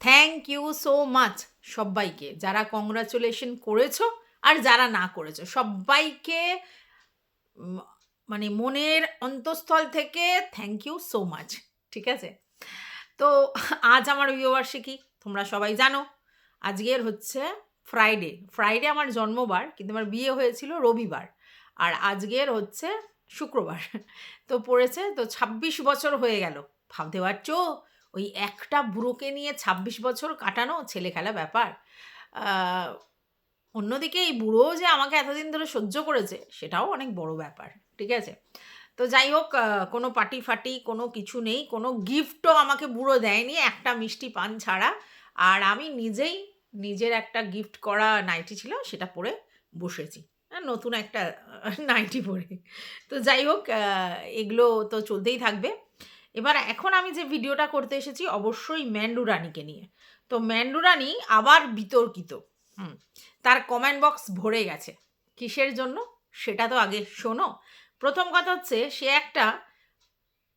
Thank you so much সবাইকে যারা congratulation করেছ আর যারা না করেছ সবাইকে মানে মনের অন্তঃস্থল থেকে থ্যাংক ইউ সো মাচ ঠিক আছে? তো আজ আমার বিবাহবার্ষিকী, তোমরা সবাই জানো। আজকের হচ্ছে ফ্রাইডে ফ্রাইডে আমার জন্মবার, কিন্তু আমার বিয়ে হয়েছিল রবিবার। আর আজকের হচ্ছে শুক্রবার। তো পড়েছে, তো ২৬ বছর হয়ে গেল। ভাবতে পারছ? ওই একটা বুড়োকে নিয়ে ২৬ বছর কাটানো ছেলে খেলা ব্যাপার অন্যদিকে এই বুড়ো যে আমাকে এতদিন ধরে সহ্য করেছে সেটাও অনেক বড় ব্যাপার ঠিক আছে? তো যাই হোক কোনো পার্টি ফাটি কোনো কিছু নেই কোনো গিফটও আমাকে বুড়ো দেয়নি একটা মিষ্টি পান ছাড়া। আর আমি নিজেই নিজের একটা গিফট করা নাইটি ছিল সেটা পরে বসেছি। হ্যাঁ, নতুন একটা নাইটি পরে। তো যাই হোক এগুলো তো চলতেই থাকবে। এবার এখন আমি যে ভিডিওটা করতে এসেছি, অবশ্যই ম্যান্ডু রানীকে নিয়ে। তো ম্যান্ডু রানী আবার বিতর্কিত। হুম, তার কমেন্ট বক্স ভরে গেছে। কিসের জন্য? সেটা তো আগে শোনো। প্রথম কথা হচ্ছে, সে একটা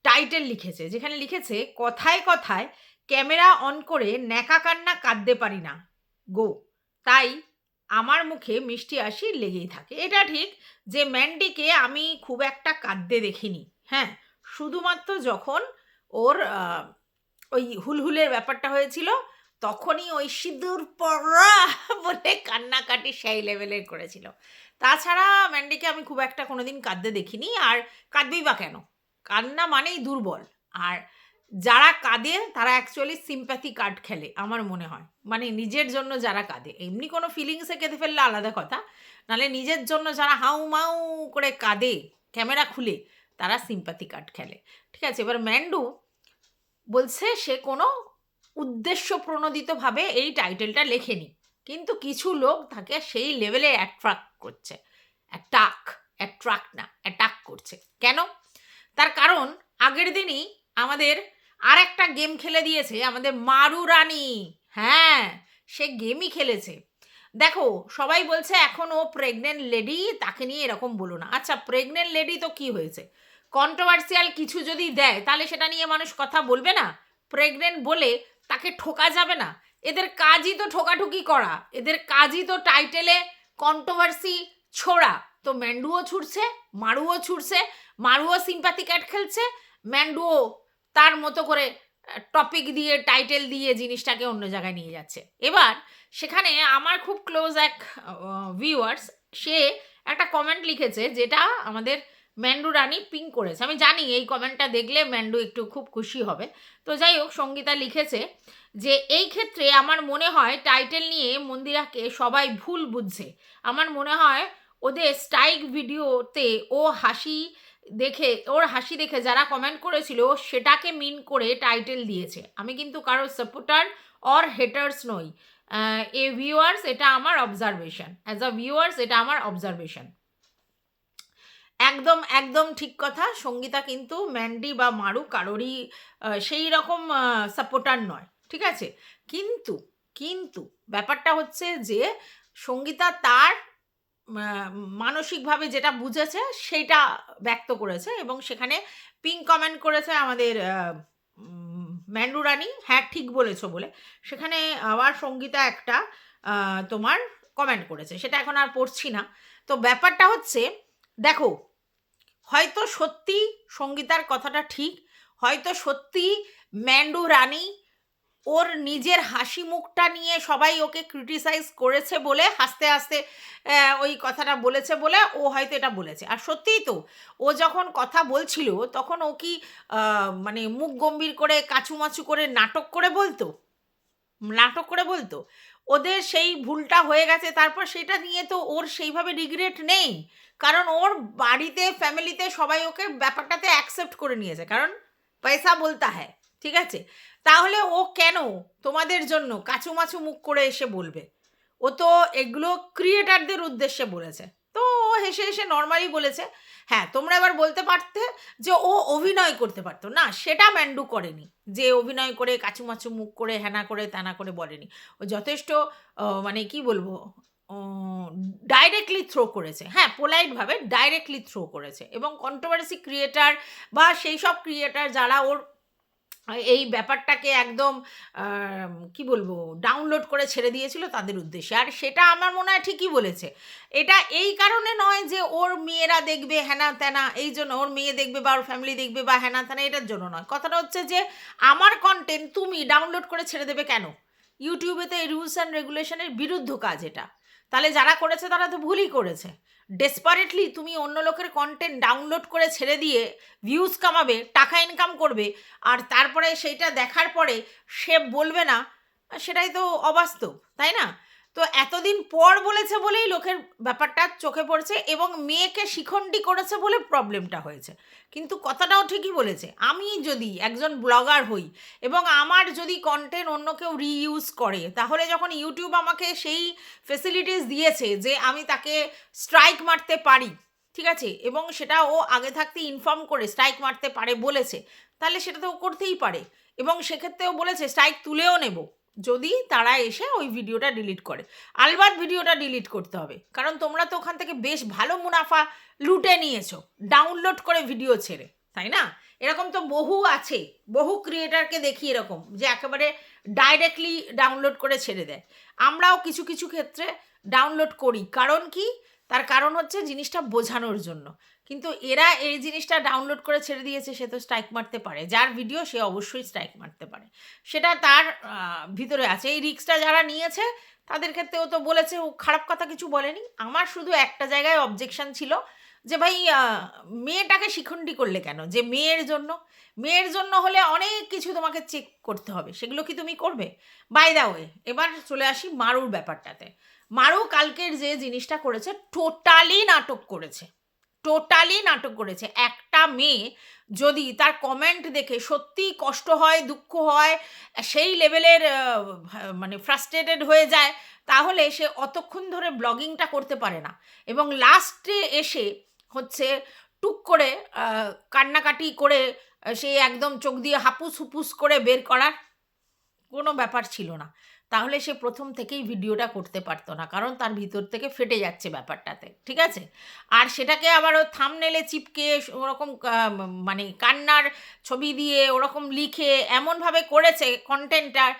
টাইটেল লিখেছে, যেখানে লিখেছে, কথায় কথায় ক্যামেরা অন করে ন্যাকা কান্না কাঁদতে পারি না। গো। তাই আমার মুখে মিষ্টি হাসি লেগেই থাকে। এটা ঠিক যে ম্যান্ডিকে আমি খুব একটা কাঁদতে দেখিনি। হ্যাঁ শুধুমাত্র যখন ওর ওই হুলহুলের ব্যাপারটা হয়েছিল, তখনই ওই সিঁদুর পড়া বলে কান্নাকাটি সেই লেভেলের করেছিল। তাছাড়া ম্যান্ডিকে আমি খুব একটা কোনোদিন কাঁদতে দেখিনি। আর কাঁদবেই বা কেন? কান্না মানেই দুর্বল। আর যারা কাঁদে, তারা অ্যাকচুয়ালি সিম্প্যাথি কার্ড খেলে, আমার মনে হয়। মানে নিজের জন্য যারা কাঁদে। এমনি কোনো ফিলিংসে কেঁদে ফেললে আলাদা কথা। নাহলে নিজের জন্য যারা হাউ মাউ করে কাঁদে, ক্যামেরা খুলে তারা সিম্প্যাথি কার্ড খেলে। ঠিক আছে? এবার ম্যান্ডু বলছে সে কোনো উদ্দেশ্য প্রণোদিতভাবে এই টাইটেলটা লেখেনি। কিন্তু কিছু লোক তাকে সেই লেভেলে অ্যাট্রাক্ট করছে। অ্যাটাক অ্যাট্রাক্ট না অ্যাটাক করছে। কেন? তার কারণ আগের দিনই আমাদের আর একটা গেম খেলে দিয়েছে, আমাদের মারু রানী। হ্যাঁ সে গেমই খেলেছে। দেখো, সবাই বলছে, এখন ও প্রেগনেন্ট লেডি তাকে নিয়ে এরকম বলো না। আচ্ছা প্রেগনেন্ট লেডি তো কি হয়েছে? কন্ট্রোভার্সিয়াল কিছু যদি দেয়, তাহলে সেটা নিয়ে মানুষ কথা বলবে না। প্রেগনেন্ট বলে তাকে ঠোকা যাবে না। এদের কাজই তো ঠোকাঠুকি করা। এদের কাজই তো টাইটেলে কন্ট্রোভার্সি ছোড়া। তো ম্যান্ডুও ছুটছে, মারুও ছুটছে, মারুও সিম্পাথি ক্যাট খেলছে, ম্যান্ডুও তার মতো করে টপিক দিয়ে টাইটেল দিয়ে জিনিসটাকে অন্য জায়গায় নিয়ে যাচ্ছে। এবার সেখানে আমার খুব ক্লোজ এক ভিউয়ার্স সে একটা কমেন্ট লিখেছে যেটা আমাদের ম্যান্ডু রানী পিং করেছে। আমি জানি এই কমেন্টটা দেখলে ম্যান্ডু একটু খুব খুশি হবে। তো যাই হোক, সঙ্গীতা লিখেছে যে, এই ক্ষেত্রে আমার মনে হয় টাইটেল নিয়ে মন্দিরাকে সবাই ভুল বুঝছে। আমার মনে হয় ওদের স্ট্রাইক ভিডিওতে ও হাসি দেখে, ওর হাসি দেখে যারা কমেন্ট করেছিল সেটাকে মিন করে টাইটেল দিয়েছে। আমি কিন্তু কারোর সাপোর্টার অর হেটার্স নই। এ ভিউয়ার্স এটা আমার অবজারভেশন অ্যাজ আ ভিউয়ার্স এটা আমার অবজারভেশন একদম একদম ঠিক কথা। সঙ্গীতা কিন্তু ম্যান্ডি বা মারু কারোরই সেই রকম সাপোর্টার নয়, ঠিক আছে? কিন্তু কিন্তু ব্যাপারটা হচ্ছে যে, সঙ্গীতা তার মানসিকভাবে যেটা বুঝেছে সেটা ব্যক্ত করেছে এবং সেখানে পিঙ্ক কমেন্ট করেছে আমাদের ম্যান্ডু রানী হ্যাঁ ঠিক বলেছ বলে। সেখানে আবার সঙ্গীতা একটা তোমার কমেন্ট করেছে, সেটা এখন আর পড়ছি না। তো ব্যাপারটা হচ্ছে, দেখো হয়তো সত্যি সঙ্গীতার কথাটা ঠিক, হয়তো সত্যি ম্যান্ডু রানী ওর নিজের হাসি মুখটা নিয়ে সবাই ওকে ক্রিটিসাইজ করেছে বলে, হাসতে হাসতে ওই কথাটা বলেছে বলে ও হয়তো এটা বলেছে। আর সত্যিই তো, ও যখন কথা বলছিল তখন ও কি মানে মুখ গম্ভীর করে কাচুমাচু করে নাটক করে বলতো? নাটক করে বলতো? ওদের সেই ভুলটা হয়ে গেছে, তারপর সেটা নিয়ে তো ওর সেইভাবে রিগ্রেট নেই। কারণ ওর বাড়িতে ফ্যামিলিতে সবাই ওকে ব্যাপারটাতে অ্যাকসেপ্ট করে নিয়েছে। কারণ পয়সা বলতা হ্যাঁ ঠিক আছে? তাহলে ও কেন তোমাদের জন্য কাচুমাচু মুখ করে এসে বলবে? ও তো এগুলো ক্রিয়েটারদের উদ্দেশ্যে বলেছে। হেসে হেসে নর্মালি বলেছে হ্যাঁ তোমরা এবার বলতে পারতে যে ও অভিনয় করতে পারতো। না, সেটা ম্যান্ডু করেনি, যে অভিনয় করে কাচুমাচু মুখ করে হ্যানা করে ত্যানা করে বলেনি। ও যথেষ্ট মানে কি বলব ডাইরেক্টলি থ্রো করেছে। হ্যাঁ পোলাইটভাবে ডাইরেক্টলি থ্রো করেছে এবং কন্ট্রোভার্সি ক্রিয়েটার বা সেই সব ক্রিয়েটার যারা ওর এই ব্যাপারটাকে একদম কি বলব ডাউনলোড করে ছেড়ে দিয়েছিল তাদের উদ্দেশ্যে। আর সেটা আমার মনে হয় ঠিকই বলেছে। এটা এই কারণে নয় যে ওর মেয়েরা দেখবে হ্যানা ত্যানা এই জন্য ওর মেয়ে দেখবে বা ওর ফ্যামিলি দেখবে বা হ্যানা ত্যানা এটার জন্য নয়। কথাটা হচ্ছে যে আমার কন্টেন্ট তুমি ডাউনলোড করে ছেড়ে দেবে কেন? ইউটিউবে তো এই রুলস অ্যান্ড রেগুলেশনের বিরুদ্ধ কাজ এটা। তাহলে যারা করেছে তারা তো ভুলই করেছে। ডেসপারেটলি তুমি অন্য লোকের কন্টেন্ট ডাউনলোড করে ছেড়ে দিয়ে ভিউজ কামাবে, টাকা ইনকাম করবে, আর তারপরে সেইটা দেখার পরে সে বলবে না, সেটাই তো অবাস্তব, তাই না? তো এতদিন পর বলেছে বলেই লোকের ব্যাপারটা চোখে পড়ছে এবং মেয়েকে শিখণ্ডি করেছে বলে প্রবলেমটা হয়েছে। কিন্তু কথাটাও ঠিকই বলেছে, আমি যদি একজন ব্লগার হই এবং আমার যদি কন্টেন্ট অন্য কেউ রিইউজ করে, তাহলে যখন ইউটিউব আমাকে সেই ফেসিলিটিস দিয়েছে যে আমি তাকে স্ট্রাইক মারতে পারি, ঠিক আছে? এবং সেটা ও আগে থাকতে ইনফর্ম করে স্ট্রাইক মারতে পারে বলেছে, তাহলে সেটা তো করতেই পারে। এবং সেক্ষেত্রেও বলেছে স্ট্রাইক তুলেও নেব। যদি তারা এসে ওই ভিডিওটা ডিলিট করে। আলবাত ভিডিওটা ডিলিট করতে হবে। কারণ তোমরা তো ওখান থেকে বেশ ভালো মুনাফা লুটে নিয়েছো ডাউনলোড করে ভিডিও ছেড়ে, তাই না? এরকম তো বহু আছে, বহু ক্রিয়েটারকে দেখি এরকম, যে একেবারে ডাইরেক্টলি ডাউনলোড করে ছেড়ে দেয়। আমরাও কিছু কিছু ক্ষেত্রে ডাউনলোড করি। কারণ কি? তার কারণ হচ্ছে জিনিসটা বোঝানোর জন্য। কিন্তু এরা এই জিনিসটা ডাউনলোড করে ছেড়ে দিয়েছে, সে তো স্ট্রাইক মারতে পারে। যার ভিডিও সে অবশ্যই স্ট্রাইক মারতে পারে। সেটা তার ভিতরে আছে। এই রিক্সটা যারা নিয়েছে, তাদের ক্ষেত্রেও তো বলেছে, ও খারাপ কথা কিছু বলেনি। আমার শুধু একটা জায়গায় অবজেকশন ছিল যে, ভাই মেয়েটাকে শিখণ্ডি করলে কেন? যে মেয়ের জন্য মেয়ের জন্য হলে অনেক কিছু তোমাকে চেক করতে হবে। সেগুলো কি তুমি করবে? বাই দা ওয়ে এবার চলে আসি মারুর ব্যাপারটাতে। মারু কালকের যে জিনিসটা করেছে টোটালি নাটক করেছে। টোটালি নাটক করেছে। একটা মেয়ে যদি তার কমেন্ট দেখে সত্যি কষ্ট হয়, দুঃখ হয়, সেই লেভেলের মানে ফ্রাস্ট্রেটেড হয়ে যায়, তাহলে সে অতক্ষণ ধরে ব্লগিংটা করতে পারে না। এবং লাস্টে এসে হচ্ছে টুক করে কান্নাকাটি করে, সে একদম চোখ দিয়ে হাপুস হুপুস করে বের করার কোনো ব্যাপার ছিল না। তাহলে সে প্রথম থেকেই ভিডিওটা করতে পারতো না, কারণ তার ভিতর থেকে ফেটে যাচ্ছে ব্যাপারটাতে, ঠিক আছে? আর সেটাকে আবার ও থামনেলে চিপকে ওরকম মানে কান্নার ছবি দিয়ে ওরকম লিখে এমনভাবে করেছে কন্টেন্টটার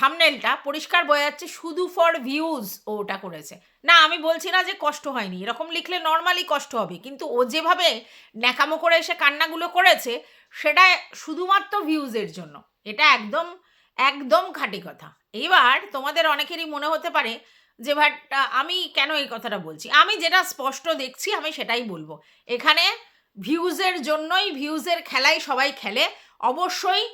থামনেলটা পরিষ্কার বোঝা যাচ্ছে শুধু ফর ভিউজ ওটা করেছে। না, আমি বলছি না যে কষ্ট হয়নি, এরকম লিখলে নর্মালি কষ্ট হবে, কিন্তু ও যেভাবে ন্যাকামো করে এসে কান্নাগুলো করেছে, সেটা শুধুমাত্র ভিউজের জন্য, এটা একদম একদম খাঁটি কথা। এবার তোমাদের অনেকেরই মনে হতে পারে যে, ভাট আমি কেন এই কথাটা বলছি? আমি যেটা স্পষ্ট দেখছি, আমি সেটাই বলব। এখানে ভিউজের জন্যই, ভিউজের খেলাই সবাই খেলে। অবশ্যই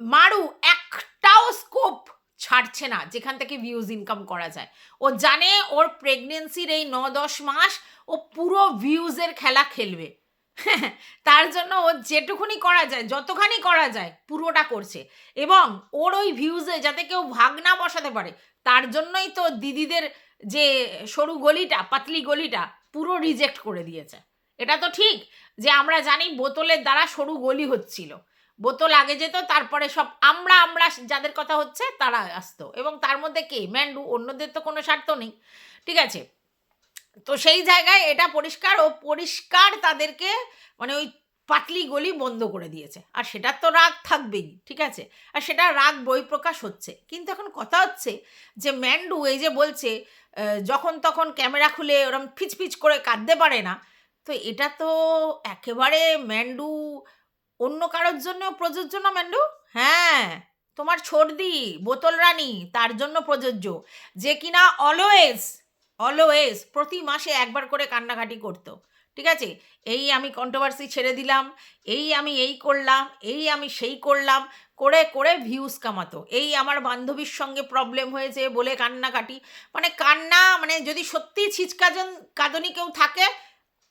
মারু একটাও স্কোপ ছাড়ছে না যেখান থেকে ভিউজ ইনকাম করা যায়। ও জানে ওর প্রেগনেন্সির এই ন দশ মাস ও পুরো ভিউজের খেলা খেলবে। তার জন্য ও যেটুকুনি করা যায়, যতখানি করা যায়, পুরোটা করছে। এবং ওর ওই ভিউজে যাতে কেউ ভাগ না বসাতে পারে, তার জন্যই তো দিদিদের যে সরু গলিটা, পাতলি গলিটা, পুরো রিজেক্ট করে দিয়েছে। এটা তো ঠিক যে আমরা জানি বোতলের দ্বারা সরু গলি হচ্ছিল। বোতল আগে যেত, তারপরে সব আমরা আমরা যাদের কথা হচ্ছে তারা আসতো। এবং তার মধ্যে কে? ম্যান্ডু। অন্যদের তো কোনো স্বার্থ নেই। ঠিক আছে? তো সেই জায়গায় এটা পরিষ্কার ও পরিষ্কার তাদেরকে মানে ওই পাতলি গলি বন্ধ করে দিয়েছে। আর সেটার তো রাগ থাকবেই, ঠিক আছে? আর সেটা রাগ বই প্রকাশ হচ্ছে। কিন্তু এখন কথা হচ্ছে যে ম্যান্ডু এই যে বলছে যখন তখন ক্যামেরা খুলে ওরম ফিচফিচ করে কাঁদতে পারে না। তো এটা তো একেবারে ম্যান্ডু, অন্য কারোর জন্য প্রযোজ্য না ম্যান্ডু? হ্যাঁ তোমার ছর্দি বোতল রানী, তার জন্য প্রযোজ্য। যে কিনা অলওয়েজ অলওয়েজ প্রতি মাসে একবার করে কান্নাকাটি করতো। ঠিক আছে? এই আমি কন্ট্রোভার্সি ছেড়ে দিলাম, এই আমি এই করলাম, এই আমি সেই করলাম, করে করে ভিউজ কামাতো। এই আমার বান্ধবীর সঙ্গে প্রবলেম হয়েছে বলে কান্নাকাটি। মানে কান্না মানে যদি সত্যি ছিচকাজন, কাঁদনি কেউ থাকে,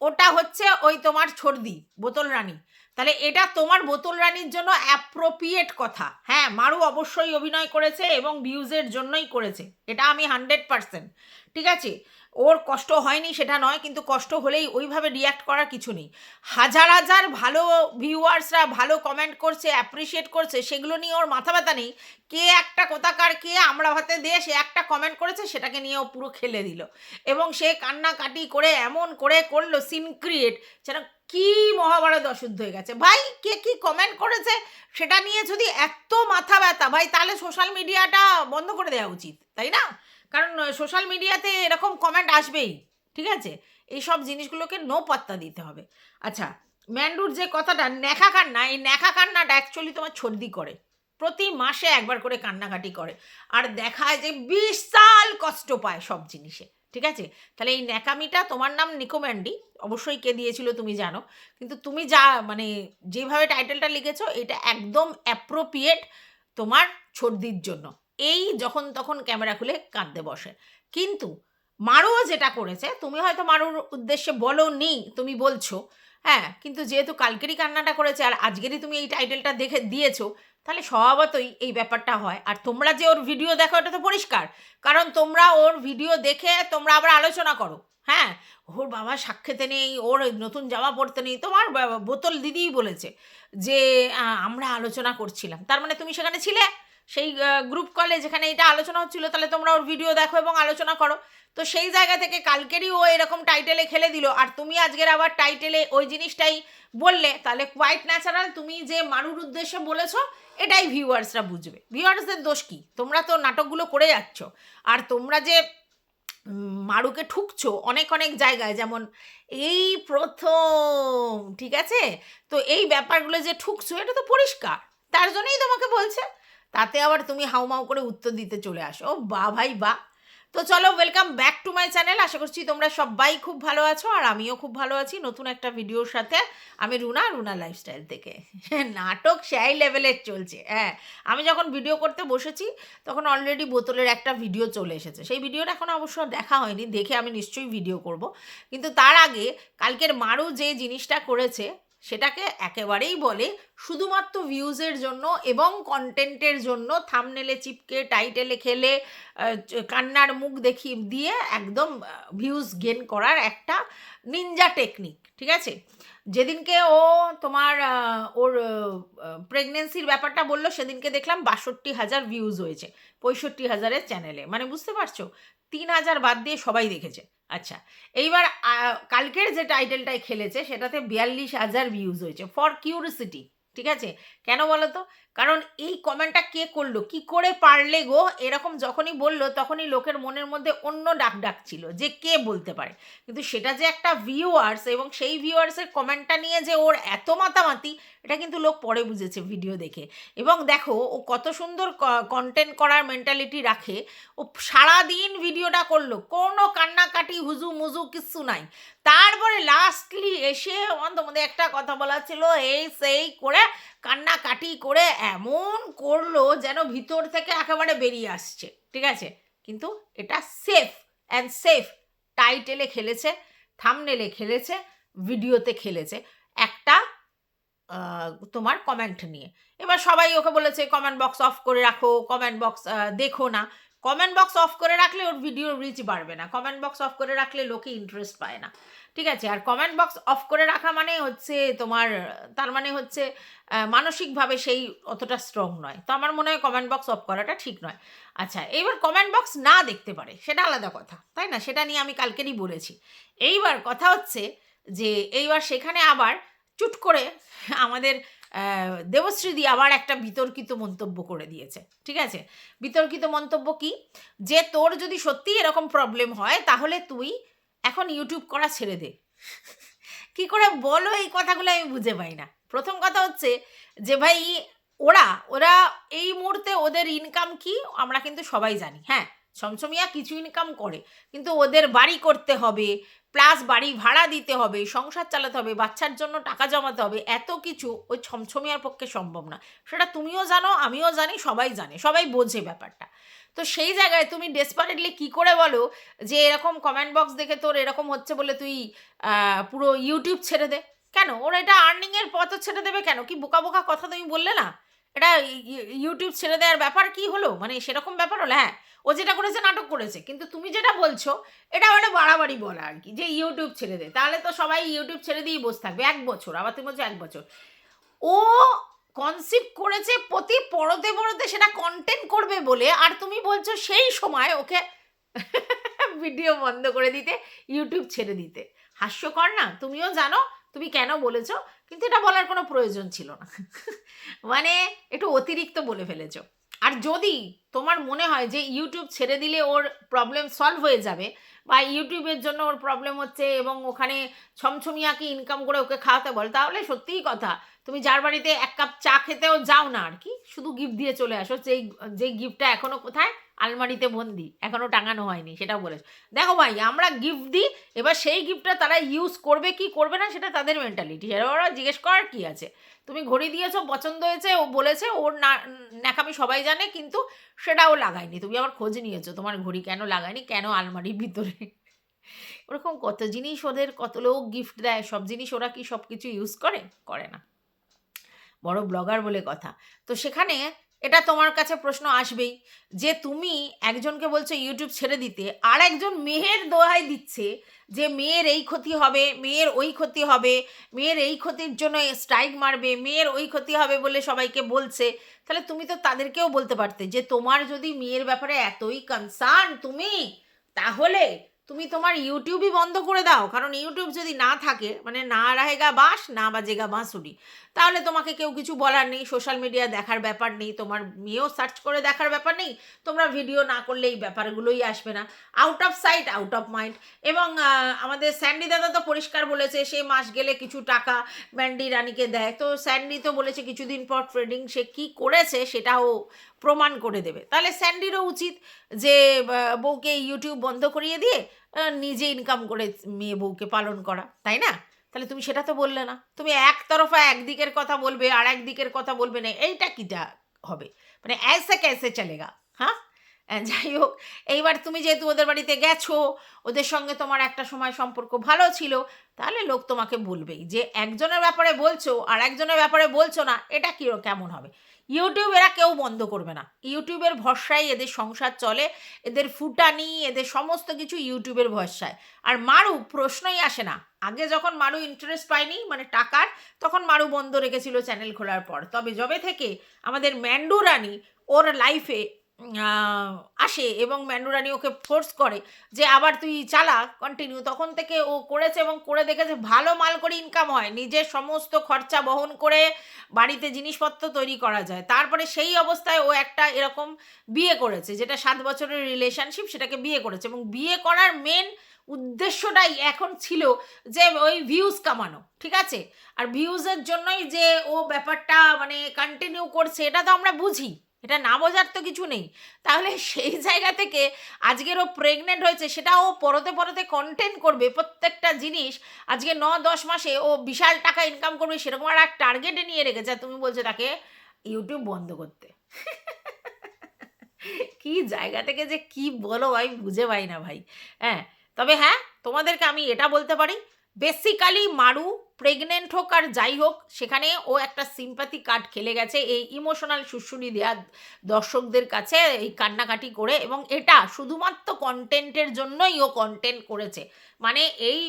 ওটা হচ্ছে ওই তোমার ছর্দি, বোতল রানী। তাহলে এটা তোমার বোতল রানীর জন্য অ্যাপ্রোপ্রিয়েট কথা। হ্যাঁ মারু অবশ্যই অভিনয় করেছে এবং ভিউজের জন্যই করেছে। এটা আমি হান্ড্রেড পারসেন্ট ঠিক আছে? ওর কষ্ট হয়নি সেটা নয়, কিন্তু কষ্ট হলেই ওইভাবে রিয়াক্ট করার কিছু নেই। হাজার হাজার ভালো ভিউয়ার্সরা ভালো কমেন্ট করছে অ্যাপ্রিসিয়েট করছে, সেগুলো নিয়ে ওর মাথা ব্যথা নেই। কে একটা কোথাকার, কে আমরা ভাতে দিয়ে সে একটা কমেন্ট করেছে, সেটাকে নিয়ে ও পুরো খেলে দিল। এবং সে কান্নাকাটি করে, এমন করে করল সিন ক্রিয়েট যেন কি মহাভারত অশুদ্ধ হয়ে গেছে? ভাই, কে কি কমেন্ট করেছে সেটা নিয়ে যদি এত মাথা ব্যথা, ভাই, তাহলে সোশ্যাল মিডিয়াটা বন্ধ করে দেওয়া উচিত, তাই না? কারণ সোশ্যাল মিডিয়াতে এরকম কমেন্ট আসবেই, ঠিক আছে? এই সব জিনিসগুলোকে নো পাত্তা দিতে হবে। আচ্ছা ম্যান্ডুর যে কথাটা ন্যাখা কান্না, এই ন্যাখা কান্নাটা অ্যাকচুয়ালি তোমার সর্দি করে। প্রতি মাসে একবার করে কান্নাকাটি করে। আর দেখায় যে বিশাল কষ্ট পায় সব জিনিসে, ঠিক আছে? তাহলে এই ন্যাকামিটা তোমার নাম নিকোম্যান্ডি অবশ্যই কে দিয়েছিল তুমি জানো। কিন্তু তুমি যা মানে যেভাবে টাইটেলটা লিখেছো, এটা একদম অ্যাপ্রোপ্রিয়েট তোমার সর্দির জন্য। এই যখন তখন ক্যামেরা খুলে কাঁদতে বসে। কিন্তু মারুও যেটা করেছে, তুমি হয়তো মারুর উদ্দেশ্যে বলো নি তুমি বলছো হ্যাঁ কিন্তু যেহেতু কালকেরই কান্নাটা করেছে আর আজকেরই তুমি এই টাইটেলটা দেখে দিয়েছ, তাহলে স্বভাবতই এই ব্যাপারটা হয়। আর তোমরা যে ওর ভিডিও দেখো, এটা তো পরিষ্কার। কারণ তোমরা ওর ভিডিও দেখে তোমরা আবার আলোচনা করো। হ্যাঁ ওর বাবা সাক্ষেতে নেই, ওর নতুন জামা পরতে নেই, তোমার বোতল দিদিই বলেছে যে আমরা আলোচনা করছিলাম। তার মানে তুমি সেখানে ছিলে? সেই গ্রুপ কলে যেখানে এটা আলোচনা হচ্ছিল, তাহলে তোমরা ওর ভিডিও দেখো এবং আলোচনা করো। তো সেই জায়গা থেকে কালকেরই ও এরকম টাইটেলে খেলে দিল। আর তুমি আজকের আবার টাইটেলে ওই জিনিসটাই বললে, তাহলে কোয়াইট ন্যাচারাল তুমি যে মারুর উদ্দেশ্যে বলেছ, এটাই ভিউয়ার্সরা বুঝবে। ভিউয়ার্সদের দোষ কি? তোমরা তো নাটকগুলো করে যাচ্ছ। আর তোমরা যে মারুকে ঠুকছো অনেক অনেক জায়গায়, যেমন এই প্রথম, ঠিক আছে? তো এই ব্যাপারগুলো যে ঠুকছো, এটা তো পরিষ্কার। তার জন্যই তোমাকে বলছে। তাতে আবার তুমি হাউমাউ করে উত্তর দিতে চলে আসো। বা ভাই বা তো চলো welcome back to my channel আশা করছি তোমরা সবাই খুব ভালো আছো আর আমিও খুব ভালো আছি নতুন একটা ভিডিওর সাথে। আমি রুনা রুনা লাইফস্টাইল থেকে। নাটক সেই লেভেলের চলছে। হ্যাঁ আমি যখন ভিডিও করতে বসেছি, তখন অলরেডি বোতলের একটা ভিডিও চলে এসেছে। সেই ভিডিওটা এখন অবশ্য দেখা হয়নি, দেখে আমি নিশ্চয়ই ভিডিও করব। কিন্তু তার আগে, কালকের মারু যে জিনিসটা করেছে সেটাকে একেবারেই বলে শুধুমাত্র ভিউজের জন্য এবং কন্টেন্টের জন্য থামনেলে চিপকে টাইটেলে খেলে কান্নার মুখ দেখি, দিয়ে একদম ভিউজ গেন করার একটা নিনজা টেকনিক ঠিক আছে? যেদিনকে ও তোমার ওর প্রেগনেন্সির ব্যাপারটা বলল, সেদিনকে দেখলাম বাষট্টি হাজার ভিউজ হয়েছে, পঁয়ষট্টি হাজারের চ্যানেলে মানে বুঝতে পারছ? তিন হাজার বাদ দিয়ে সবাই দেখেছে। আচ্ছা এইবার কালকের যে টাইটেলটাই খেলেছে, সেটাতে বিয়াল্লিশ হাজার ভিউজ হয়েছে ফর কিউরিসিটি ঠিক আছে? কেন বলো তো কারণ এই কমেন্টটা কে করল? কি করে পারলে গো? এরকম যখনই বলল, তখনই লোকের মনের মধ্যে অন্য ডাক ডাক ছিল যে কে বলতে পারে? কিন্তু সেটা যে একটা ভিউয়ার্স এবং সেই ভিউয়ার্সের কমেন্টটা নিয়ে যে ওর এত মাতামাতি, এটা কিন্তু লোক পরে বুঝেছে ভিডিও দেখে। এবং দেখো, ও কত সুন্দর কন্টেন্ট করার মেন্টালিটি রাখে। ও সারাদিন ভিডিওটা করল, কোনো কান্নাকাটি হুজু মুজু কিচ্ছু নাই। তারপরে লাস্টলি এসে তোমাদের একটা কথা বলা ছিল, এই সেই করে কান্নাকাটি করে এমন করল যেন ভিতর থেকে একেবারে বেরিয়ে আসছে, ঠিক আছে? কিন্তু এটা সেফ অ্যান্ড সেফ টাইটেলে খেলেছে থামনেলে খেলেছে ভিডিওতে খেলেছে। একটা তোমার কমেন্ট নিয়ে। এবার সবাই ওকে বলেছে কমেন্ট বক্স অফ করে রাখো কমেন্ট বক্স দেখো না। কমেন্ট বক্স অফ করে রাখলে ওর ভিডিও রিচ বাড়বে না। কমেন্ট বক্স অফ করে রাখলে লোকে ইন্টারেস্ট পায় না। ঠিক আছে? আর কমেন্ট বক্স অফ করে রাখা মানে হচ্ছে তোমার, তার মানে হচ্ছে মানসিকভাবে সেই অতটা স্ট্রং নয়। তো আমার মনে হয় কমেন্ট বক্স অফ করাটা ঠিক নয়। আচ্ছা এইবার কমেন্ট বক্স না দেখতে পারে, সেটা আলাদা কথা, তাই না? সেটা নিয়ে আমি কালকেরই বলেছি। এইবার কথা হচ্ছে যে, এইবার সেখানে আবার চুট করে আমাদের দেবশ্রীদি আবার একটা বিতর্কিত মন্তব্য করে দিয়েছে, ঠিক আছে? বিতর্কিত মন্তব্য কি? যে তোর যদি সত্যি এরকম প্রবলেম হয়, তাহলে তুই এখন ইউটিউব করা ছেড়ে দে। কি করে বলো এই কথাগুলো আমি বুঝে পাই না। প্রথম কথা হচ্ছে যে ভাই, ওরা ওরা এই মুহূর্তে ওদের ইনকাম কি? আমরা কিন্তু সবাই জানি হ্যাঁ? ছমছমিয়া কিছু ইনকাম করে, কিন্তু ওদের বাড়ি করতে হবে প্লাস বাড়ি ভাড়া দিতে হবে, সংসার চালাতে হবে, বাচ্চার জন্য টাকা জমাতে হবে, এত কিছু ওই ছমছমিয়ার পক্ষে সম্ভব না। সেটা তুমিও জানো, আমিও জানি, সবাই জানে, সবাই বোঝে ব্যাপারটা। তো সেই জায়গায় তুমি ডেসপারেটলি কি করে বলো যে এরকম কমেন্ট বক্স দেখে তোর এরকম হচ্ছে বলে তুই পুরো ইউটিউব ছেড়ে দে? কেন? ওর এটা আর্নিংয়ের পথও ছেড়ে দেবে কেন? কি বোকা বোকা কথা তুমি বললে না? এটা ইউটিউব ছেড়ে দেওয়ার ব্যাপার কি হলো? মানে সেরকম ব্যাপার হলো হ্যাঁ ও যেটা করেছে, নাটক করেছে। কিন্তু তুমি যেটা বলছো, এটা একটা বাড়াবাড়ি বলা আর কি, যে ইউটিউব ছেড়ে দে। তাহলে তো সবাই ইউটিউব ছেড়ে দিয়েই বসে থাকবে, এক বছর, আবার তুমি বলছো এক বছর। ও কনসেপ্ট করেছে প্রতি পরতে পরতে সেটা কন্টেন্ট করবে বলে, আর তুমি বলছো সেই সময় ওকে ভিডিও বন্ধ করে দিতে ইউটিউব ছেড়ে দিতে। হাস্যকর না? তুমিও জানো তুমি কেন বলেছ? কিন্তু এটা বলার কোনো প্রয়োজন ছিল না। মানে একটু অতিরিক্ত বলে ফেলেছ। আর যদি তোমার মনে হয় যে ইউটিউব ছেড়ে দিলে ওর প্রবলেম সলভ হয়ে যাবে বা ইউটিউবের জন্য ওর প্রবলেম হচ্ছে এবং ওখানে ছমছমিয়াকে ইনকাম করে ওকে খাওয়াতে বল, তাহলে সত্যিই কথা। তুমি যার বাড়িতে এক কাপ চা খেতেও যাও না আর কি, শুধু গিফট দিয়ে চলে আসো। যেই যেই গিফটটা এখনও কোথায়? আলমারিতে বন্দি, এখনও টাঙানো হয়নি, সেটাও বলেছ। দেখো ভাই, আমরা গিফট দিই, এবার সেই গিফটটা তারা ইউজ করবে কি করবে না, সেটা তাদের মেন্টালিটি সেটা ওরা জিজ্ঞেস করার কী আছে? তুমি ঘড়ি দিয়েছ, পছন্দ হয়েছে, ও বলেছে, ওর না, ন্যাকামি সবাই জানে, কিন্তু সেটাও লাগায়নি। তুমি আমার খোঁজ নিয়েছো, তোমার ঘড়ি কেন লাগায়নি, কেন আলমারির ভিতরে? ওরকম কত জিনিস ওদের, কত লোক গিফট দেয়, সব জিনিস ওরা কি সব কিছু ইউজ করে? করে না। বড় ব্লগার বলে কথা। তো সেখানে এটা তোমার কাছে প্রশ্ন আসবেই যে তুমি একজনকে বলছো ইউটিউব ছেড়ে দিতে, আর একজন মেয়ের দোহাই দিচ্ছে যে মেয়ের এই ক্ষতি হবে, মেয়ের ওই ক্ষতি হবে, মেয়ের এই ক্ষতির জন্য স্ট্রাইক মারবে, মেয়ের ওই ক্ষতি হবে বলে সবাইকে বলছে, তাহলে তুমি তো তাদেরকেও বলতে পারতে যে তোমার যদি মেয়ের ব্যাপারে এতই কনসার্ন তুমি, তাহলে তুমি তোমার ইউটিউবই বন্ধ করে দাও, কারণ ইউটিউব যদি না থাকে মানে না রাহেগা বাস না বাজেগা বাঁশুরি, তাহলে তোমাকে কেউ কিছু বলার নেই সোশ্যাল মিডিয়া দেখার ব্যাপার নেই, তোমার মেয়েও সার্চ করে দেখার ব্যাপার নেই, তোমরা ভিডিও না করলে এই ব্যাপারগুলোই আসবে না। Out of sight out of mind এবং আমাদের স্যান্ডি দাদা তো পরিষ্কার বলেছে, সে মাস গেলে কিছু টাকা ম্যান্ডি রানীকে দেয়। তো স্যান্ডি তো বলেছে, কিছুদিন পর ট্রেডিং সে কি করেছে সেটাও প্রমাণ করে দেবে। তাহলে স্যান্ডিরও উচিত যে বউকে ইউটিউব বন্ধ করিয়ে দিয়ে নিজে ইনকাম করে মেয়ে বউকে পালন করা, তাই না? তাহলে তুমি সেটা তো বললে না। তুমি একতরফা একদিকের কথা বলবে আর একদিকের কথা বলবে না, এইটা কিটা হবে? মানে অ্যাসে ক্যাসে চলেগা হ্যাঁ? যাই হোক, এইবার তুমি যেহেতু ওদের বাড়িতে গেছো, ওদের সঙ্গে তোমার একটা সময় সম্পর্ক ভালো ছিল, তাহলে লোক তোমাকে বলবেই। যে একজনের ব্যাপারে বলছো আর একজনের ব্যাপারে বলছো না, এটা কী কেমন হবে? ইউটিউব এরা কেউ বন্ধ করবে না। ইউটিউবের ভরসায় এদের সংসার চলে, এদের ফুটানি, এদের সমস্ত কিছু ইউটিউবের ভরসায়। আর মারু প্রশ্নই আসে না। আগে যখন মারু ইন্টারেস্ট পায়নি মানে টাকার, তখন মারু বন্ধ রেখেছিল চ্যানেল খোলার পর। তবে যবে থেকে আমাদের ম্যান্ডুরানি ওর লাইফে আসে এবং ম্যান্ডু রানী ওকে ফোর্স করে যে আবার তুই চালা কন্টিনিউ তখন থেকে ও করেছে এবং করে দেখেছে ভালো মাল করে ইনকাম হয়। নিজের সমস্ত খরচা বহন করে বাড়িতে জিনিসপত্র তৈরি করা যায়। তারপরে সেই অবস্থায় ও একটা এরকম বিয়ে করেছে, যেটা সাত বছরের রিলেশনশিপ সেটাকে বিয়ে করেছে। এবং বিয়ে করার মেন উদ্দেশ্যটাই এখন ছিল যে ওই ভিউজ কামানো, ঠিক আছে? আর ভিউজের জন্যই যে ও ব্যাপারটা মানে কন্টিনিউ করছে, এটা তো আমরা বুঝি। এটা না বোঝার তো কিছু নেই। তাহলে সেই জায়গা থেকে আজকের ও প্রেগনেন্ট হয়েছে, সেটা ও পরতে পরতে কন্টেন্ট করবে প্রত্যেকটা জিনিস। আজকে ন, দশ মাসে ও বিশাল টাকা ইনকাম করবে, সেরকম আর এক টার্গেটে নিয়ে রেখেছে। তুমি বলছো তাকে ইউটিউব বন্ধ করতে। কি জায়গা থেকে যে কি বলো ভাই, বুঝে পাই না ভাই। হ্যাঁ তবে হ্যাঁ তোমাদেরকে আমি এটা বলতে পারি বেসিক্যালি মারু প্রেগনেন্ট হোক আর যাই হোক, সেখানে ও একটা সিম্প্যাথি কার্ড খেলে গেছে এই ইমোশনাল শুশুনি দেওয়া দর্শকদের কাছে এই কান্নাকাটি করে এবং এটা শুধুমাত্র কন্টেন্টের জন্যই ও কন্টেন্ট করেছে। মানে এই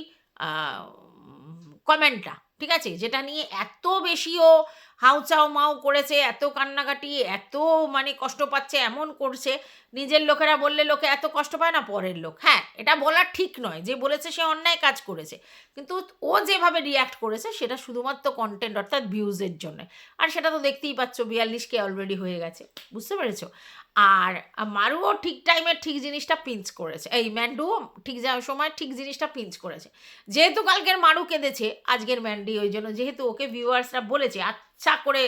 কমেন্টটা ঠিক আছে? যেটা নিয়ে এত বেশি ও হাউচাও মাও করেছে, এত কান্নাকাটি, এত মানে কষ্ট পাচ্ছে, এমন করছে, নিজের লোকেরা বললে লোকে এত কষ্ট পায় না পরের লোক। হ্যাঁ এটা বলা ঠিক নয়, যে বলেছে সে অন্যায় কাজ করেছে। কিন্তু ও যেভাবে রিয়্যাক্ট করেছে, সেটা শুধুমাত্র কন্টেন্ট অর্থাৎ ভিউজের জন্য। আর সেটা তো দেখতেই পাচ্ছ বিয়াল্লিশকে অলরেডি হয়ে গেছে। বুঝতে পেরেছ? আর মারুও ঠিক টাইমে ঠিক জিনিসটা পিঞ্চ করেছে। এই ম্যান্ডুও ঠিক সময় ঠিক জিনিসটা পিঞ্চ করেছে। যেহেতু কালকের মারু কেঁদেছে, আজকের ম্যান্ডি ওই জন্য যেহেতু ওকে ভিউয়ার্সরা বলেছে আচ্ছা করে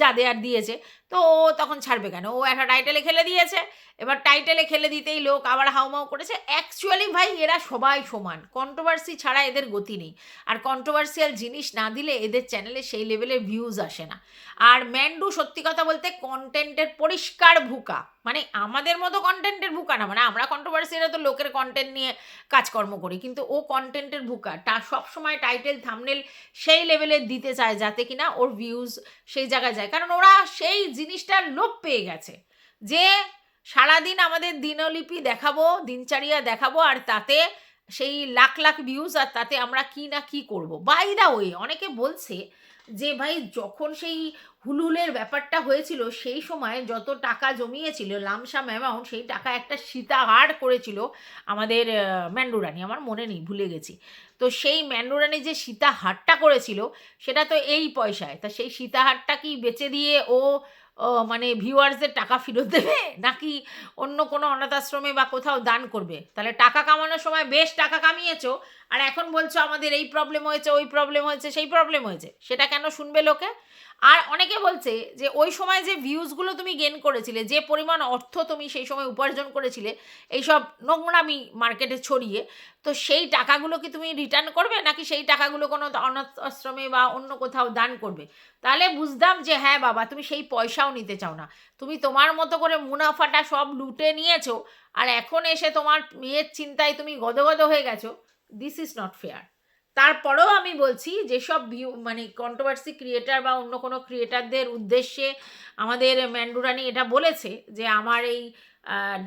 যা দেয়ার দিয়েছে। তো ও তখন ছাড়বে কেন? ও একটা টাইটেলে খেলে দিয়েছে। এবার টাইটেলে খেলে দিতেই লোক আবার হাউমাউ করেছে। অ্যাকচুয়ালি ভাই, এরা সবাই সমান। কন্ট্রোভার্সি ছাড়া এদের গতি নেই। আর কন্ট্রোভার্সিয়াল জিনিস না দিলে এদের চ্যানেলে সেই লেভেলের ভিউজ আসে না। আর ম্যান্ডু সত্যি কথা বলতে কন্টেন্টের পরিষ্কার ভুকা। মানে আমাদের মতো কন্টেন্টের ভুকা না। মানে আমরা কন্ট্রোভার্সিরা তো লোকের কন্টেন্ট নিয়ে কাজকর্ম করি। কিন্তু ও কন্টেন্টের ভুকা। তা সবসময় টাইটেল থামনেল সেই লেভেলের দিতে চায় যাতে কিনা ওর ভিউজ সেই জায়গায় যায়। কারণ ওরা সেই জিনিসটার লোপ পেয়ে গেছে যে সারাদিন আমাদের দিনলিপি দেখাবো, দিনচারিয়া দেখাবো আর তাতে সেই লাখ লাখ ভিউজ আর তাতে আমরা কি না কি করব। বাই দা ওয়ে অনেকে বলছে যে ভাই যখন সেই হুলহুলের ব্যাপারটা হয়েছিল সেই সময় যত টাকা জমিয়েছিল, লামসাম অ্যামাউন্ট সেই টাকা একটা সীতাহার করেছিল আমাদের ম্যান্ডুরানি আমার মনে নেই, ভুলে গেছি। তো সেই ম্যান্ডোরানে যে সীতা সীতাহারটা করেছিল, সেটা তো এই পয়সায়। তা সেই সীতাহারটা কি বেচে দিয়ে ও ও মানে ভিউয়ার্সদের টাকা ফেরত দেবে? নাকি অন্য কোনো অনাথ আশ্রমে বা কোথাও দান করবে? তাহলে টাকা কামানোর সময় বেশ টাকা কামিয়েছো, আর এখন বলছো আমাদের এই প্রবলেম হয়েছে, ওই প্রবলেম হয়েছে, সেই প্রবলেম হয়েছে। সেটা কেন শুনবে লোকে? আর অনেকে বলছে যে ওই সময় যে ভিউজগুলো তুমি গেন করেছিলে, যে পরিমাণ অর্থ তুমি সেই সময় উপার্জন করেছিলে, এইসব নোংরামি মার্কেটে ছড়িয়ে, তো সেই টাকাগুলো কি তুমি রিটার্ন করবে? নাকি সেই টাকাগুলো কোনো অনাথ আশ্রমে বা অন্য কোথাও দান করবে? তাহলে বুঝতাম যে হ্যাঁ বাবা, তুমি সেই পয়সাও নিতে চাও না। তুমি তোমার মতো করে মুনাফাটা সব লুটে নিয়েছো, আর এখন এসে তোমার মেয়ের চিন্তায় তুমি গদগদ হয়ে গেছো। দিস ইজ নট ফেয়ার তারপরেও আমি বলছি যেসব ভিউ মানে কন্ট্রোভার্সি ক্রিয়েটার বা অন্য কোনো ক্রিয়েটারদের উদ্দেশ্যে আমাদের ম্যান্ডুরানি এটা বলেছে যে আমার এই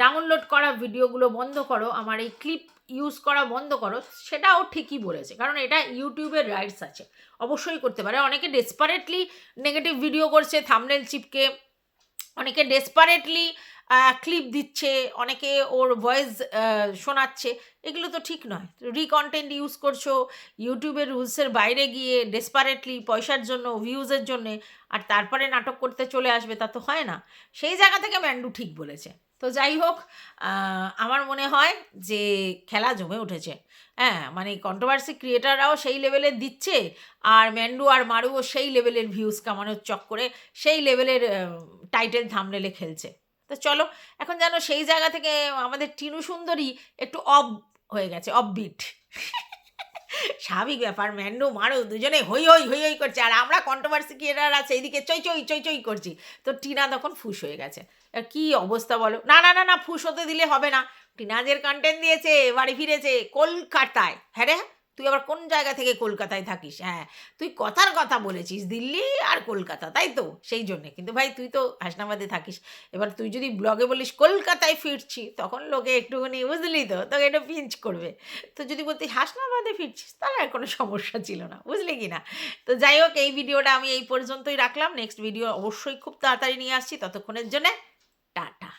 ডাউনলোড করা ভিডিওগুলো বন্ধ করো, আমার এই ক্লিপ ইউজ করা বন্ধ করো, সেটাও ঠিকই বলেছে। কারণ এটা ইউটিউবের রাইটস আছে। অবশ্যই করতে পারে। অনেকে ডেসপারেটলি নেগেটিভ ভিডিও করছে থামনেল চিপকে। অনেকে ডেসপারেটলি ক্লিপ দিচ্ছে, অনেকে ওর ভয়েস শোনাচ্ছে, এগুলো তো ঠিক নয়। রিকন্টেন্ট ইউজ করছ ইউটিউবের রুলসের বাইরে গিয়ে ডেসপারেটলি পয়সার জন্য ভিউজের জন্যে, আর তারপরে নাটক করতে চলে আসবে, তা তো হয় না। সেই জায়গা থেকে ম্যান্ডু ঠিক বলেছে। তো যাই হোক আমার মনে হয় যে খেলা জমে উঠেছে। হ্যাঁ মানে কন্ট্রোভার্সি ক্রিয়েটাররাও সেই লেভেলের দিচ্ছে, আর ম্যান্ডু আর মারুও সেই লেভেলের ভিউজ কামানোর চক্করে সেই লেভেলের টাইটেল থামনেলে খেলছে। তো চলো, এখন যেন সেই জায়গা থেকে আমাদের টিনু সুন্দরী একটু অব হয়ে গেছে অববিট স্বাভাবিক ব্যাপার, ম্যান্ডু মারো, দুজনে হই হই হই হই করছে, আর আমরা কন্ট্রোভার্সি ক্রিয়েটার আছে এইদিকে চই চই চই চই করছি। তো টিনা তখন ফুস হয়ে গেছে। কি অবস্থা বলো? না না না না, ফুস হতে দিলে হবে না। টিনাজের কন্টেন্ট দিয়েছে বাড়ি ফিরেছে, কলকাতায়। হ্যাঁ রে তুই আবার কোন জায়গা থেকে কলকাতায় থাকিস? হ্যাঁ তুই কথার কথা বলেছিস, দিল্লি আর কলকাতা, তাই তো? সেই জন্যে। কিন্তু ভাই, তুই তো হাসনাবাদে থাকিস। এবার তুই যদি ব্লগে বলিস কলকাতায় ফিরছি, তখন লোকে একটুখানি বুঝলি তো, তোকে একটু পিঞ্চ করবে। তো যদি বলতি হাসনাবাদে ফিরছিস, তাহলে আর কোনো সমস্যা ছিল না, বুঝলি কি না? তো যাই হোক, এই ভিডিওটা আমি এই পর্যন্তই রাখলাম। নেক্সট ভিডিও অবশ্যই খুব তাড়াতাড়ি নিয়ে আসছি। ততক্ষণের জন্যে টাটা।